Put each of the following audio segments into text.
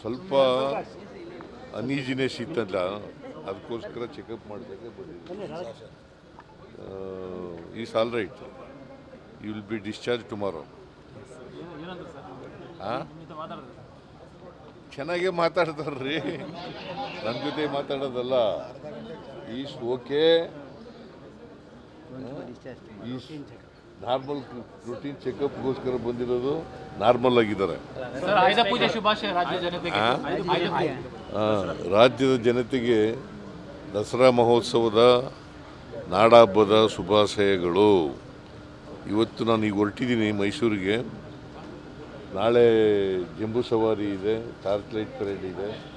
ಸ್ವಲ್ಪ ಅನೀಜಿನೆಸ್ ಇತ್ತಲ್ಲ ಅದಕ್ಕೋಸ್ಕರ ಚೆಕಪ್ ಮಾಡಿದಾಗ ಬಂದಿದ್ದೆ is all right you will be discharge tomorrow ಚೆನ್ನಾಗೆ ಹಾಂ ಚೆನ್ನಾಗೇ ಮಾತಾಡ್ತಾರ್ರಿ. ನನ್ನ ಜೊತೆ ಮಾತಾಡೋದಲ್ಲ. Is okay is normal routine ಚೆಕಪ್ಗೋಸ್ಕರ ಬಂದಿರೋದು ನಾರ್ಮಲ್ ಆಗಿದ್ದಾರೆ. ಸರ್ ಆಯುಧ ಪೂಜೆ ಶುಭಾಶಯ ರಾಜ್ಯ ಜನತೆಗೆ. ಆ? ಆಯುಧ ಆಯುಧ ಆ, ರಾಜ್ಯದ ಜನತೆಗೆ ದಸರಾ ಮಹೋತ್ಸವದ ನಾಡಹಬ್ಬದ ಶುಭಾಶಯಗಳು. ಇವತ್ತು ನಾನು ಈಗ ಹೊರಟಿದ್ದೀನಿ ಮೈಸೂರಿಗೆ. ನಾಳೆ ಜಂಬೂ ಸವಾರಿ ಇದೆ ಟಾರ್ಚ್ ಲೈಟ್ ಪರೇಡ್ ಇದೆ.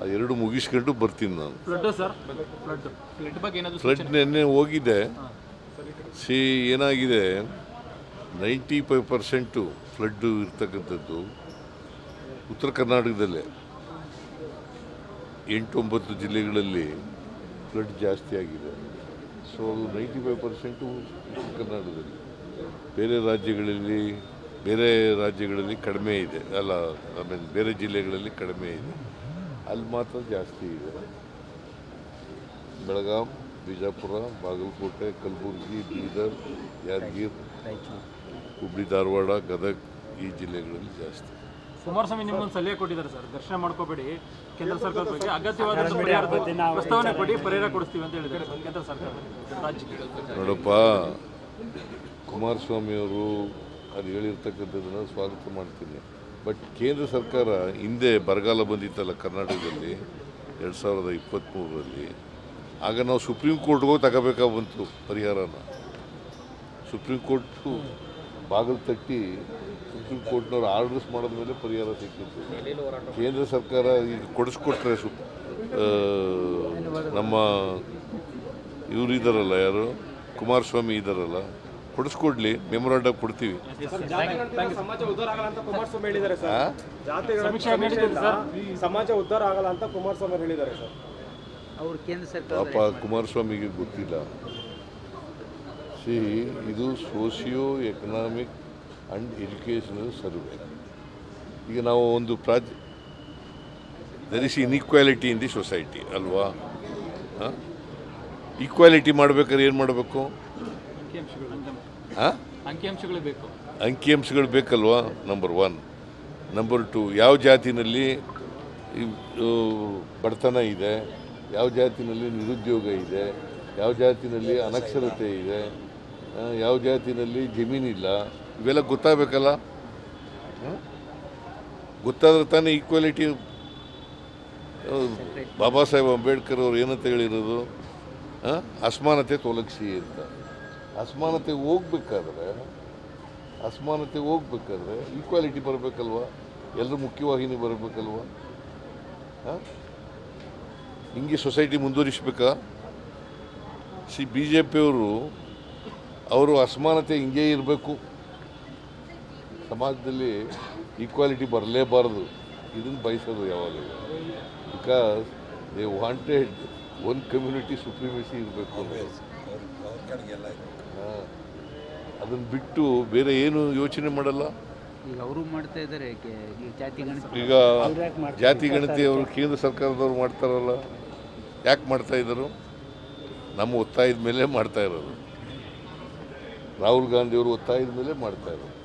ಅದೆರಡು ಎರಡು ಮುಗಿಸ್ಕೊಂಡು ಬರ್ತೀನಿ ನಾನು. ಫ್ಲಡ್ ಹೋಗಿದ್ದೆ ನೆನ್ನೆ ಹೋಗಿದೆ. ಸಿ, ಏನಾಗಿದೆ? ನೈಂಟಿ ಫೈವ್ ಪರ್ಸೆಂಟು ಫ್ಲಡ್ಡು ಇರ್ತಕ್ಕಂಥದ್ದು ಉತ್ತರ ಕರ್ನಾಟಕದಲ್ಲೇ. ಎಂಟೊಂಬತ್ತು ಜಿಲ್ಲೆಗಳಲ್ಲಿ ಫ್ಲಡ್ ಜಾಸ್ತಿ ಆಗಿದೆ. ಸೊ, ಅದು ನೈಂಟಿ ಫೈವ್ ಪರ್ಸೆಂಟು ಉತ್ತರ ಕರ್ನಾಟಕದಲ್ಲಿ. ಬೇರೆ ರಾಜ್ಯಗಳಲ್ಲಿ ಬೇರೆ ರಾಜ್ಯಗಳಲ್ಲಿ ಕಡಿಮೆ ಇದೆ. ಅಲ್ಲ ಐ ಮೀನ್ ಬೇರೆ ಜಿಲ್ಲೆಗಳಲ್ಲಿ ಕಡಿಮೆ ಇದೆ. ಅಲ್ಲಿ ಮಾತ್ರ ಜಾಸ್ತಿ ಇದೆ. ಬೆಳಗಾಂ ಬಿಜಾಪುರ ಬಾಗಲಕೋಟೆ ಕಲಬುರಗಿ ಬೀದರ್ ಯಾದಗಿರ್ ಹುಬ್ಳಿ ಧಾರವಾಡ ಗದಗ ಈ ಜಿಲ್ಲೆಗಳಲ್ಲಿ ಜಾಸ್ತಿ. ಕುಮಾರಸ್ವಾಮಿ ನಿಮ್ಮೊಂದು ಸಲಹೆ ಕೊಟ್ಟಿದ್ದಾರೆ ಸರ್. ದರ್ಶನ ಮಾಡ್ಕೋಬೇಡಿ. ಕೇಂದ್ರ ಸರ್ಕಾರದ ಬಗ್ಗೆ. ಅಗತ್ಯವಾದ ಪ್ರಸ್ತಾವನೆ ಕೊಡಿ ಪರಿಹಾರ ಕೊಡಿಸ್ತೀವಿ ಅಂತ ಹೇಳಿದ್ದಾರೆ ಕೇಂದ್ರ ಸರ್ಕಾರ ರಾಜ್ಯಕ್ಕೆ. ನೋಡಪ್ಪ ಕುಮಾರಸ್ವಾಮಿಯವರು ಅದು ಹೇಳಿರ್ತಕ್ಕಂಥದ್ದನ್ನು ಸ್ವಾಗತ ಮಾಡ್ತೀನಿ. ಬಟ್ ಕೇಂದ್ರ ಸರ್ಕಾರ ಹಿಂದೆ ಬರಗಾಲ ಬಂದಿತ್ತಲ್ಲ ಕರ್ನಾಟಕದಲ್ಲಿ ಎರಡು ಸಾವಿರದ ಇಪ್ಪತ್ತ್ಮೂರರಲ್ಲಿ ಆಗ ನಾವು ಸುಪ್ರೀಂ ಕೋರ್ಟ್ಗೆ ಹೋಗಿ ತಗೋಬೇಕಾಗಿ ಬಂತು ಪರಿಹಾರನ. ಸುಪ್ರೀಂ ಕೋರ್ಟು ಬಾಗಿಲು ತಟ್ಟಿ ಸುಪ್ರೀಂ ಕೋರ್ಟ್ನವ್ರು ಆರ್ಡರ್ಸ್ ಮಾಡಿದ ಮೇಲೆ ಪರಿಹಾರ ಸಿಕ್ಕಿತ್ತು. ಕೇಂದ್ರ ಸರ್ಕಾರ ಈಗ ಕೊಡಿಸ್ಕೊಟ್ರೆ ಸು ನಮ್ಮ ಇವರು ಇದ್ದಾರಲ್ಲ ಯಾರು? ಕುಮಾರಸ್ವಾಮಿ ಇದ್ದಾರಲ್ಲ ಕೊಡಿಸ್ಕೊಡ್ಲಿ ಮೆಮೊರಾಂಡಮ್ ಕೊಡ್ತೀವಿ. ಸಮಾಜ ಉದ್ಧಾರ ಆಗಲ್ಲ ಅಂತ ಕುಮಾರಸ್ವಾಮಿ ಹೇಳಿದ್ದಾರೆ ಸರ್. ಅವರು ಕೇಂದ್ರ ಸರ್ಕಾರ ಪಾಪ ಕುಮಾರಸ್ವಾಮಿಗೆ ಗೊತ್ತಿಲ್ಲ. ಸಿ ಇದು socio economic and educational survey. ಈಗ ನಾವು ಒಂದು ಪ್ರಾಜ್ there is inequality in the society ಅಲ್ವಾ? ಈಕ್ವಾಲಿಟಿ ಮಾಡ್ಬೇಕಾದ್ರೆ ಏನು ಮಾಡಬೇಕು? ಹಾಂ? ಅಂಕಿಅಂಶಗಳು ಬೇಕು. ಅಂಕಿಅಂಶಗಳು ಬೇಕಲ್ವಾ ನಂಬರ್ ಒನ್ ನಂಬರ್ ಟು ಯಾವ ಜಾತಿನಲ್ಲಿ ಇವ್- ಬಡತನ ಇದೆ? ಯಾವ ಜಾತಿನಲ್ಲಿ ನಿರುದ್ಯೋಗ ಇದೆ, ಯಾವ ಜಾತಿನಲ್ಲಿ ಅನಕ್ಷರತೆ ಇದೆ ಯಾವ ಜಾತಿನಲ್ಲಿ ಜಮೀನಿಲ್ಲ ಇವೆಲ್ಲ ಗೊತ್ತಾಗಬೇಕಲ್ಲ? ಗೊತ್ತಾದ್ರೆ ತಾನೇ ಈಕ್ವಾಲಿಟಿ ಬಾಬಾ ಸಾಹೇಬ್ ಅಂಬೇಡ್ಕರ್ ಅವ್ರು ಏನಂತ ಹೇಳಿರೋದು? ಅಸಮಾನತೆ ತೊಲಗಿಸಿ ಅಂತ. ಅಸಮಾನತೆ ಹೋಗ್ಬೇಕಾದ್ರೆ ಅಸಮಾನತೆ ಹೋಗ್ಬೇಕಾದ್ರೆ ಈಕ್ವಾಲಿಟಿ ಬರಬೇಕಲ್ವಾ? ಎಲ್ಲರೂ ಮುಖ್ಯವಾಹಿನಿ ಬರಬೇಕಲ್ವಾ? ಹಾಂ ಹಿಂಗೆ ಸೊಸೈಟಿ ಮುಂದುವರಿಸ್ಬೇಕಾ? ಸಿ ಬಿ ಜೆ ಪಿಯವರು ಅವರು ಅಸಮಾನತೆ ಹಿಂಗೆ ಇರಬೇಕು. ಸಮಾಜದಲ್ಲಿ ಈಕ್ವಾಲಿಟಿ ಬರಲೇಬಾರದು. ಇದನ್ನು ಬಯಸೋದು ಯಾವಾಗಲೂ. Because they wanted one community supremacy ಇರಬೇಕು ಅದನ್ನು ಬಿಟ್ಟು ಬೇರೆ ಏನು ಯೋಚನೆ ಮಾಡಲ್ಲ. ಈಗ ಅವರು ಮಾಡ್ತಾ ಇದ್ದಾರೆ ಈ ಜಾತಿ ಗಣತಿ ಈಗ ಜಾತಿ ಗಣತಿ ಅವರು ಕೇಂದ್ರ ಸರ್ಕಾರದವ್ರು ಮಾಡ್ತಾರಲ್ಲ ಯಾಕೆ ಮಾಡ್ತಾ ಇದ್ದರು? ನಮ್ಮ ಒತ್ತಾಯದ ಮೇಲೆ ಮಾಡ್ತಾ ಇರೋದು. ರಾಹುಲ್ ಗಾಂಧಿ ಅವರು ಒತ್ತಾಯದ ಮೇಲೆ ಮಾಡ್ತಾ ಇರೋದು.